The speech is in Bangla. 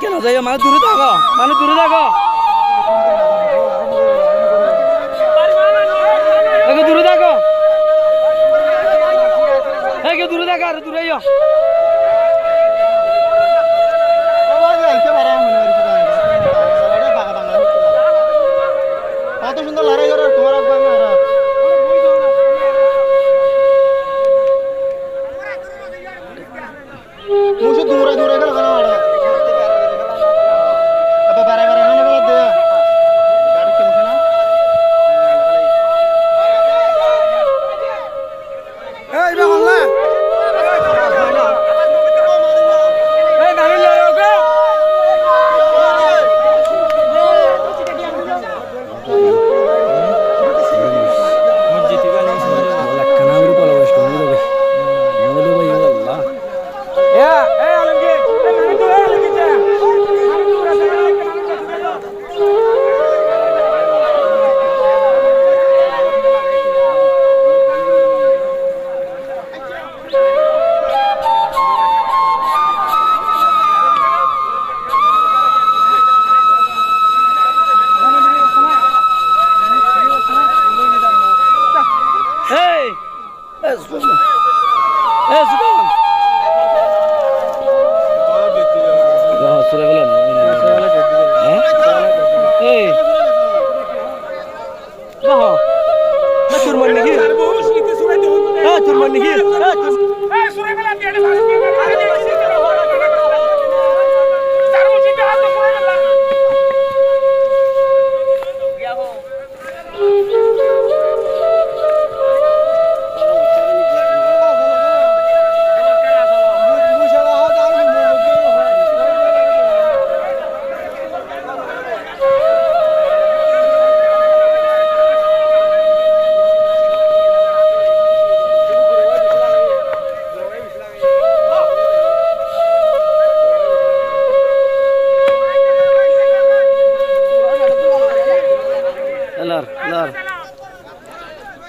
কেন যাই মানে দূরে থাকো মানে দূরে থাকো। Mezlumu.